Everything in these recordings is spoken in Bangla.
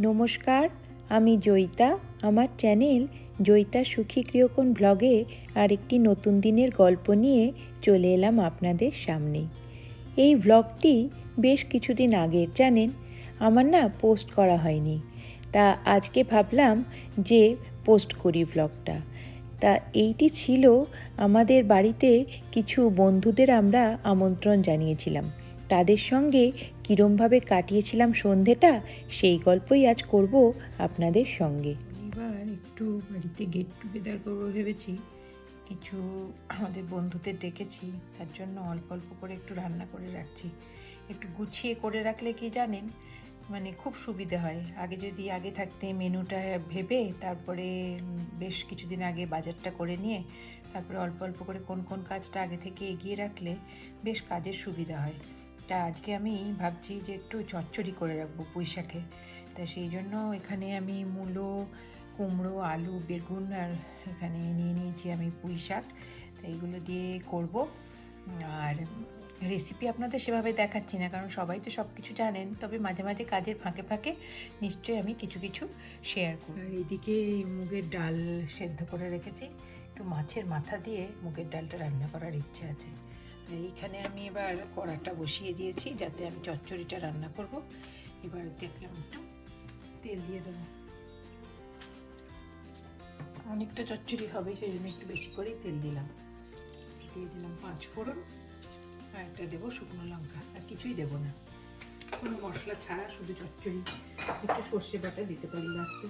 নমস্কার, আমি জয়িতা। আমার চ্যানেল জয়িতা সুখী গৃহকোণ ব্লগে আরেকটি নতুন দিনের গল্প নিয়ে চলে এলাম আপনাদের সামনে। এই ব্লগটি বেশ কিছুদিন আগের জানেন, আমার না পোস্ট করা হয়নি। তা আজকে ভাবলাম যে পোস্ট করি ব্লগটা। তা এইটি ছিল আমাদের বাড়িতে কিছু বন্ধুদের আমরা আমন্ত্রণ জানিয়েছিলাম। তাদের সঙ্গে কীরমভাবে কাটিয়েছিলাম সন্ধেটা, সেই গল্পই আজ করব আপনাদের সঙ্গে। এবার একটু বাড়িতে গেট টুগেদার করব ভেবেছি। কিছু আমাদের বন্ধুদের ডেকেছি, তার জন্য অল্প অল্প করে একটু রান্না করে রাখছি। একটু গুছিয়ে করে রাখলে কি জানেন? মানে খুব সুবিধে হয়। আগে যদি আগে থাকতে মেনুটা ভেবে, তারপরে বেশ কিছুদিন আগে বাজারটা করে নিয়ে, তারপরে অল্প অল্প করে কোন কোন কাজটা আগে থেকে এগিয়ে রাখলে বেশ কাজের সুবিধা হয়। তা আজকে আমি ভাবছি যে একটু চচ্চড়ি করে রাখব পুঁই শাকে। তা সেই জন্য এখানে আমি মূলো, কুমড়ো, আলু, বেগুন আর এখানে নিয়ে নিয়েছি আমি পুঁই শাক। তো এইগুলো দিয়ে করব। আর রেসিপি আপনাদের সেভাবে দেখাচ্ছি না, কারণ সবাই তো সব কিছু জানেন। তবে মাঝে মাঝে কাজের ফাঁকে ফাঁকে নিশ্চয়ই আমি কিছু কিছু শেয়ার করব। আর এদিকে মুগের ডাল সেদ্ধ করে রেখেছি। একটু মাছের মাথা দিয়ে মুগের ডালটা রান্না করার ইচ্ছে আছে। এইখানে আমি এবার কড়াটা বসিয়ে দিয়েছি, যাতে আমি চচ্চড়িটা রান্না করব। এবার দেখলাম তেল দিয়ে দেবো। অনেকটা চচ্চড়ি হবে সেই জন্য একটু বেশি করেই তেল দিলাম। দিয়ে দিলাম পাঁচ ফোড়ন, আর একটা দেবো শুকনো লঙ্কা, আর কিছুই দেবো না। কোনো মশলা ছাড়া, শুধু চচ্চড়ি। একটু সর্ষে বাটা দিতে পারি লাস্টে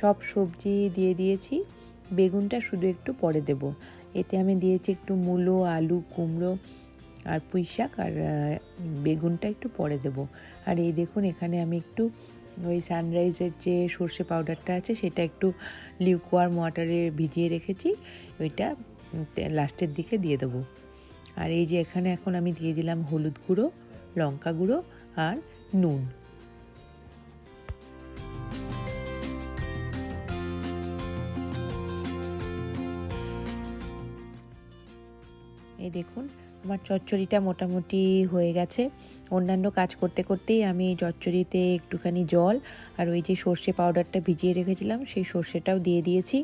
সব সবজি দিয়ে দিয়েছি। বেগুনটা শুধু একটু পরে দেব। এতে আমি দিয়েছি একটু মূলো, আলু, কুমড়ো আর পুঁই শাক আর বেগুনটা একটু পরে দেব। আর এই দেখুন এখানে আমি একটু ওই সানরাইজের যে সর্ষে পাউডারটা আছে সেটা একটু লিউকোয়ার্ম ওয়াটারে ভিজিয়ে রেখেছি। ওইটা লাস্টের দিকে দিয়ে দেবো। আর এই যে এখানে এখন আমি দিয়ে দিলাম হলুদ গুঁড়ো, লঙ্কা গুঁড়ো আর নুন। এই দেখুন, আমার চচ্চড়িটা মোটামুটি হয়ে গেছে। অন্যান্য কাজ করতে করতেই আমি চচ্চড়িতে একটুখানি জল আর ওই যে সর্ষে পাউডারটা ভিজিয়ে রেখেছিলাম, সেই সর্ষেটাও দিয়ে দিয়েছি।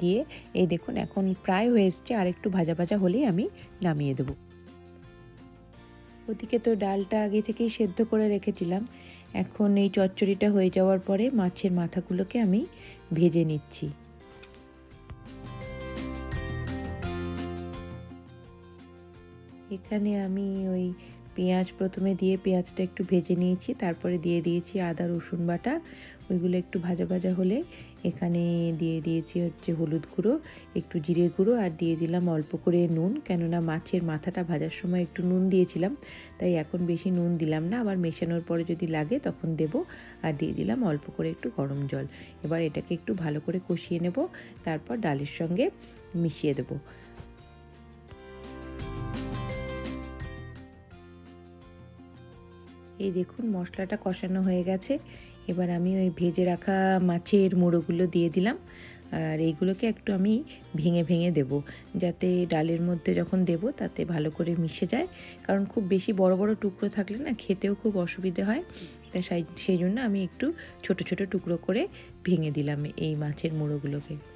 দিয়ে এই দেখুন, এখন প্রায় হয়ে এসছে, আর একটু ভাজা ভাজা হলেই আমি নামিয়ে দেবো। ওদিকে তো ডালটা আগে থেকেই সেদ্ধ করে রেখেছিলাম। এখন এই চচ্চড়িটা হয়ে যাওয়ার পরে মাছের মাথাগুলোকে আমি ভেজে নিচ্ছি। এখানে আমি ওই পেঁয়াজ প্রথমে দিয়ে পেঁয়াজটা একটু ভেজে নিয়েছি, তারপরে দিয়ে দিয়েছি আদা, রসুন বাটা। ওইগুলো একটু ভাজা ভাজা হলে এখানে দিয়ে দিয়েছি হচ্ছে হলুদ গুঁড়ো, একটু জিরে গুঁড়ো আর দিয়ে দিলাম অল্প করে নুন। কেননা মাছের মাথাটা ভাজার সময় একটু নুন দিয়েছিলাম, তাই এখন বেশি নুন দিলাম না। আবার মেশানোর পরে যদি লাগে তখন দেব আর দিয়ে দিলাম অল্প করে একটু গরম জল। এবার এটাকে একটু ভালো করে কষিয়ে নেব, তারপর ডালের সঙ্গে মিশিয়ে দেবো। এই দেখুন মশলাটা কষানো হয়ে গেছে। এবার আমি ওই ভেজে রাখা মাছের মুড়োগুলো দিয়ে দিলাম। আর এইগুলোকে একটু আমি ভেঙে ভেঙে দেব। যাতে ডালের মধ্যে যখন দেব তাতে ভালো করে মিশে যায়। কারণ খুব বেশি বড় বড় টুকরো থাকলে না খেতেও খুব অসুবিধে হয়। সেই- সেই জন্য আমি একটু ছোট ছোট টুকরো করে ভেঙে দিলাম এই মাছের মুড়োগুলোকে।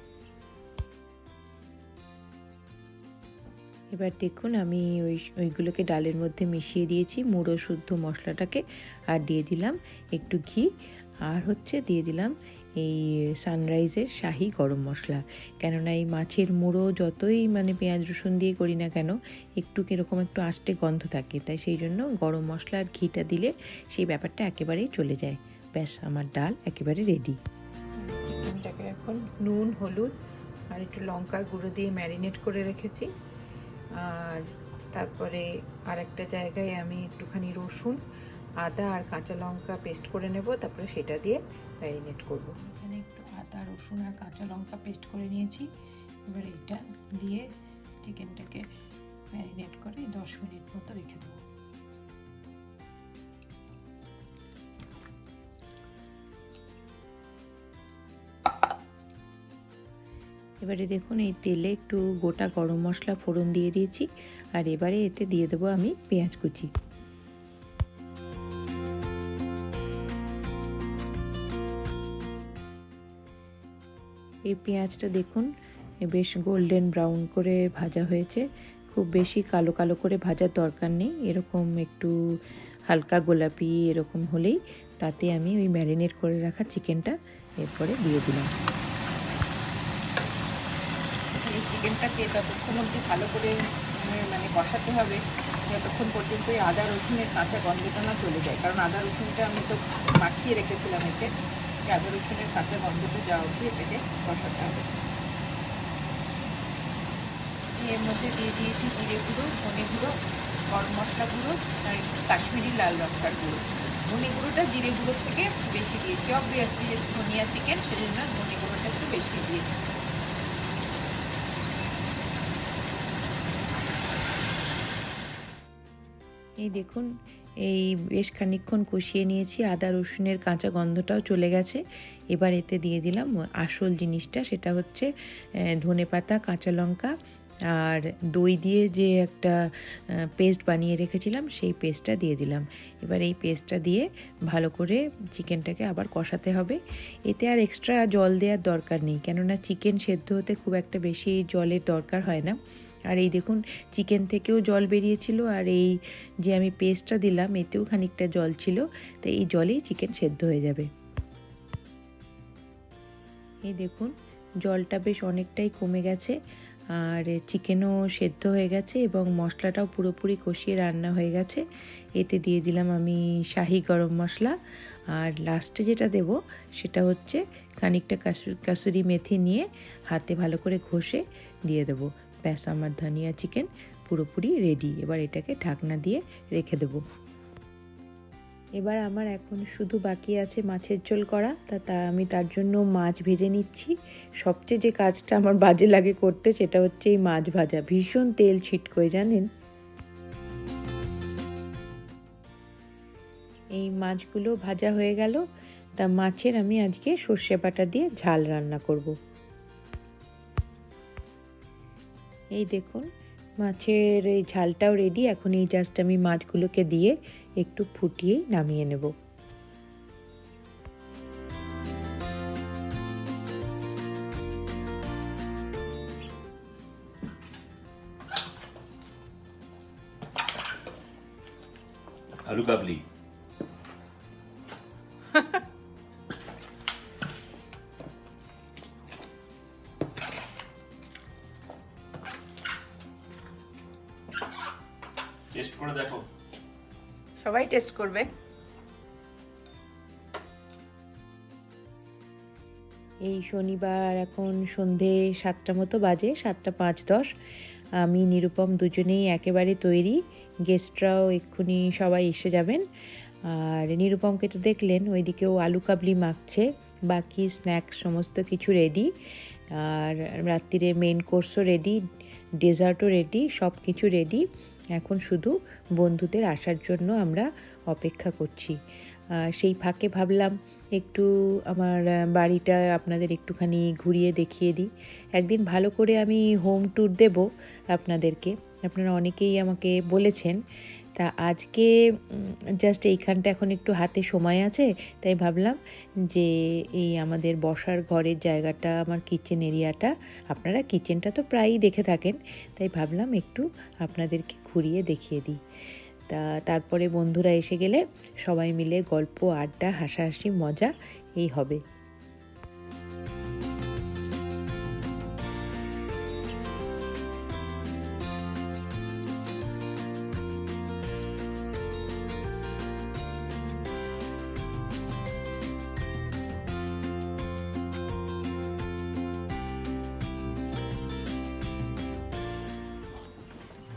এবার দেখুন, আমি ওই ওইগুলোকে ডালের মধ্যে মিশিয়ে দিয়েছি। মুড়ো শুদ্ধ মশলাটাকে আর দিয়ে দিলাম একটু ঘি। আর হচ্ছে দিয়ে দিলাম এই সানরাইজের শাহি গরম মশলা। কেননা এই মাছের মুড়ো যতই মানে পেঁয়াজ রসুন দিয়ে করি না কেন, একটু কীরকম একটু আষ্টে গন্ধ থাকে। তাই সেই জন্য গরম মশলা আর ঘিটা দিলে সেই ব্যাপারটা একেবারেই চলে যায়। ব্যাস, আমার ডাল একেবারে রেডি। এখন নুন, হলুদ আর একটু লঙ্কার গুঁড়ো দিয়ে ম্যারিনেট করে রেখেছি। আর তারপরে আরেকটা জায়গায় আমি একটুখানি রসুন, আদা আর কাঁচা লঙ্কা পেস্ট করে নেব, তারপরে সেটা দিয়ে ম্যারিনেট করব। এখানে একটু আদা, রসুন আর কাঁচা লঙ্কা পেস্ট করে নিয়েছি। এবার এটা দিয়ে চিকেনটাকে ম্যারিনেট করে দশ মিনিট মতো রেখে দেবো। এবারে দেখুন, এই তেলে একটু গোটা গরম মশলা ফোড়ন দিয়ে দিয়েছি। আর এবারে এতে দিয়ে দেবো আমি পেঁয়াজ কুচি। এই পেঁয়াজটা দেখুন, বেশ গোল্ডেন ব্রাউন করে ভাজা হয়েছে। খুব বেশি কালো কালো করে ভাজার দরকার নেই। এরকম একটু হালকা গোলাপি এরকম হলেই তাতে আমি ওই ম্যারিনেট করে রাখা চিকেনটা এরপরে দিয়ে দিলাম। এই চিকেনটাকে ততক্ষণ অবধি ভালো করে মানে মানে কষাতে হবে যতক্ষণ পর্যন্ত এই আদা রসুনের কাঁচা গন্ধটা না চলে যায়। কারণ আদা রসুনটা আমি তো মাখিয়ে রেখেছিলাম এতে। আদা রসুনের কাঁচা গন্ধটা যাওয়া অবধি এটাকে কষাতে হবে। এর মধ্যে দিয়ে দিয়েছি জিরে গুঁড়ো, ধনে গুঁড়ো, গরম মশলা গুঁড়ো, আর কাশ্মীরি লাল লঙ্কার গুঁড়ো। ধনে গুঁড়োটা জিরে গুঁড়োর থেকে বেশি দিয়েছি। অবভিয়াসলি যে ধনিয়া চিকেন সেজন্য ধনে গুঁড়োটা একটু বেশি দিয়েছি। এই দেখুন, এই বেশ খানিকক্ষণ কষিয়ে নিয়েছি, আদা, রসুনের কাঁচা গন্ধটাও চলে গেছে। এবার এতে দিয়ে দিলাম আসল জিনিসটা, সেটা হচ্ছে ধনে পাতা, কাঁচা লঙ্কা, আর দই দিয়ে যে একটা পেস্ট বানিয়ে রেখেছিলাম, সেই পেস্টটা দিয়ে দিলাম। এবার এই পেস্টটা দিয়ে ভালো করে চিকেনটাকে আবার কষাতে হবে। এতে আর এক্সট্রা জল দেওয়ার দরকার নেই, কেননা চিকেন সেদ্ধ হতে খুব একটা বেশি জলের দরকার হয় না। আর এই দেখুন, চিকেন থেকেও জল বেরিয়েছিল আর এই যে আমি পেস্টটা দিলাম, এতেও খানিকটা জল ছিল, তো এই জলেই চিকেন সেদ্ধ হয়ে যাবে। এই দেখুন, জলটা বেশ অনেকটাই কমে গেছে আর চিকেনও সেদ্ধ হয়ে গেছে এবং মশলাটাও পুরোপুরি কষিয়ে রান্না হয়ে গেছে। এতে দিয়ে দিলাম আমি শাহি গরম মশলা আর লাস্টে যেটা দেব সেটা হচ্ছে খানিকটা কাসু, কাসুরি মেথি নিয়ে হাতে ভালো করে ঘষে দিয়ে দেবো। ব্যাস আমার ধনিয়া চিকেন পুরোপুরি রেডি এবার এটাকে ঢাকনা দিয়ে রেখে দেবো। এবার আমার এখন শুধু বাকি আছে মাছের ঝোল করা। তা তা আমি তার জন্য মাছ ভেজে নিচ্ছি। সবচেয়ে যে কাজটা আমার বাজে লাগে করতে সেটা হচ্ছে এই মাছ ভাজা। ভীষণ তেল ছিটকোয়, জানেন? এই মাছগুলো ভাজা হয়ে গেল। তা মাছের আমি আজকে সর্ষে বাটা দিয়ে ঝাল রান্না করব। এই দেখুন, মাছের এই ঝালটাও রেডি এখন এই জাস্ট আমি মাছগুলোকে দিয়ে একটু ফুটিয়েই নামিয়ে নেব। সবাই টেস্ট করবে। এই শনিবার এখন সন্ধে সাতটা মতো বাজে, সাতটা পাঁচ দশ। আমি নিরুপম দুজনেই একেবারে তৈরি। গেস্টরাও এক্ষুনি সবাই এসে যাবেন। আর নিরুপমকে তো দেখলেন, ওইদিকেও আলু কাবলি মাখছে, বাকি স্ন্যাক্স সমস্ত কিছু রেডি। আর রাত্রিরে মেন কোর্সও রেডি, ডেজার্টও রেডি সব কিছু রেডি। এখন শুধু বন্ধুদের আসার জন্য আমরা অপেক্ষা করছি। সেই ফাঁকে ভাবলাম একটু আমার বাড়িটা আপনাদের একটুখানি ঘুরিয়ে দেখিয়ে দিই। একদিন ভালো করে আমি হোম ট্যুর দেব আপনাদেরকে। আপনারা অনেকেই আমাকে বলেছেন তা আজকে জাস্ট এইখানটা এখন একটু হাতে সময় আছে, তাই ভাবলাম যে এই আমাদের বসার ঘরের জায়গাটা, আমার কিচেন এরিয়াটা আপনারা কিচেনটা তো প্রায়ই দেখে থাকেন, তাই ভাবলাম একটু আপনাদেরকে ঘুরিয়ে দেখিয়ে দিই। তা তারপরে বন্ধুরা এসে গেলে সবাই মিলে গল্প, আড্ডা, হাসাহাসি, মজা, এই হবে।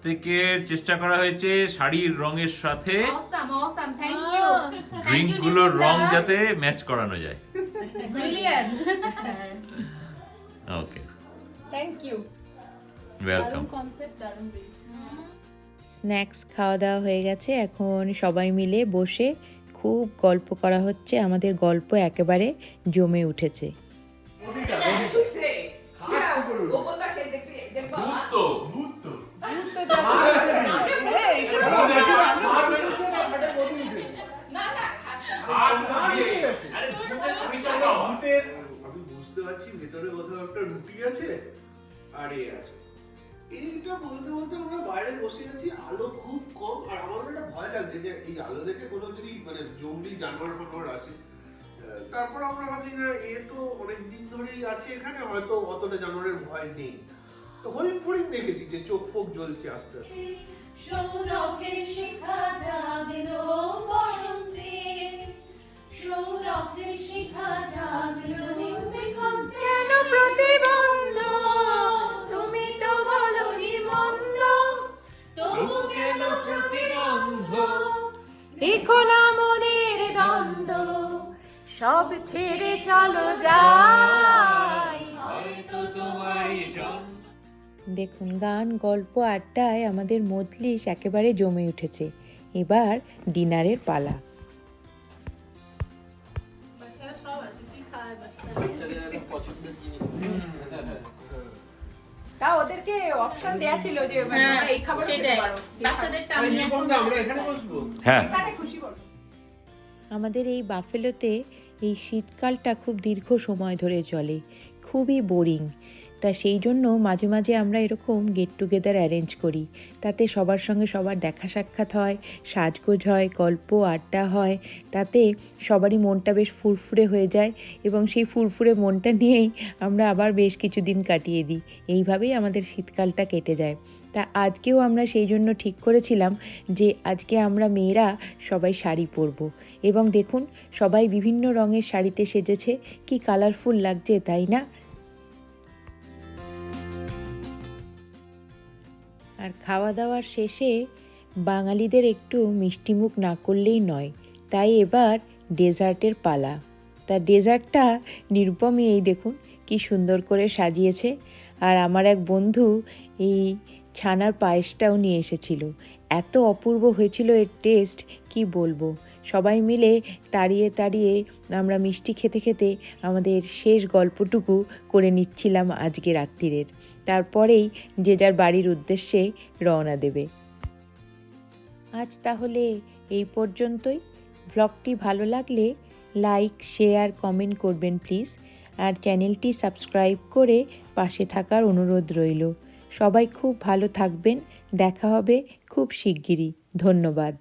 প্রত্যেকের চেষ্টা করা হয়েছে শাড়ির রঙের সাথে। ড্রিঙ্কগুলোর রং যাতে ম্যাচ করানো যায়। Okay thank you welcome concept দারুণ বেশ স্ন্যাক্স খাওয়া দাওয়া হয়ে গেছে। এখন সবাই মিলে বসে খুব গল্প করা হচ্ছে। আমাদের গল্প একেবারে জমে উঠেছে। একটা রুটি আছে আর এ আছে। এইটা বলতে বলতে আমরা বাইরে বসে আছি, আলো খুব কম, আর একটা ভয় লাগছে যে এই আলো দেখে কোনো যদি মানে জানোয়ার ফানোয়ার আসে তারপর আমরা ভাবছি না এ তো অনেক দিন ধরেই আছে এখানে, হয়তো অতটা জানোয়ারের ভয় নেই। তো হরিণ ফরিণ দেখেছি যে চোখ ফোক জ্বলছে আস্তে আস্তে। সৌরভের শিখা জাগলো বসন্তে। সৌরভের শিখা জাগলো খোলা মনের দ্বন্দ্ব সব ছেড়ে চলো যাই। দেখুন গান গল্প আড্ডায় আমাদের মজলিস একেবারে জমে উঠেছে। এবার ডিনারের পালা। তা ওদেরকে অপশন দেয়া ছিল যে হ্যাঁ, এই খাবার সেটাই। নির্বন্ধে আমরা এখানে বসবো? হ্যাঁ। আমাদের এই বাফেলোতে এই শীতকালটা খুব দীর্ঘ সময় ধরে চলে। খুবই বোরিং তা সেই জন্য মাঝে মাঝে আমরা এরকম গেট টুগেদার অ্যারেঞ্জ করি। তাতে সবার সঙ্গে সবার দেখা সাক্ষাৎ হয়, সাজগোজ হয়, গল্প, আড্ডা হয়। তাতে সবারই মনটা বেশ ফুরফুরে হয়ে যায় এবং সেই ফুরফুরে মনটা নিয়েই আমরা আবার বেশ কিছুদিন কাটিয়ে দিই। এইভাবেই আমাদের শীতকালটা কেটে যায়। তা আজকেও আমরা সেই জন্য ঠিক করেছিলাম যে আজকে আমরা মেয়েরা সবাই শাড়ি পরবো এবং দেখুন সবাই বিভিন্ন রঙের শাড়িতে সেজেছে। কি কালারফুল লাগছে, তাই না? আর খাওয়া দাওয়ার শেষে বাঙালিদের একটু মিষ্টিমুখ না করলেই নয়। তাই এবার ডেজার্টের পালা। তা ডেজার্টটা নিরুপমই এই দেখুন কি সুন্দর করে সাজিয়েছে। আর আমার এক বন্ধু এই ছানার পায়েসটাও নিয়ে এসেছিল। এত অপূর্ব হয়েছিল এর টেস্ট, কি বলব? সবাই মিলে তাড়িয়ে তাড়িয়ে আমরা মিষ্টি খেতে খেতে আমাদের শেষ গল্পটুকু করে নিচ্ছিলাম আজকে রাত্রিরের। তারপরেই যে যার বাড়ির উদ্দেশ্যে রওনা দেবে। আজ তাহলে এই পর্যন্তই। ব্লগটি ভালো লাগলে লাইক, শেয়ার, কমেন্ট করবেন প্লিজ। আর চ্যানেলটি সাবস্ক্রাইব করে পাশে থাকার অনুরোধ রইল। সবাই খুব ভালো থাকবেন। দেখা হবে খুব শিগগিরই। ধন্যবাদ।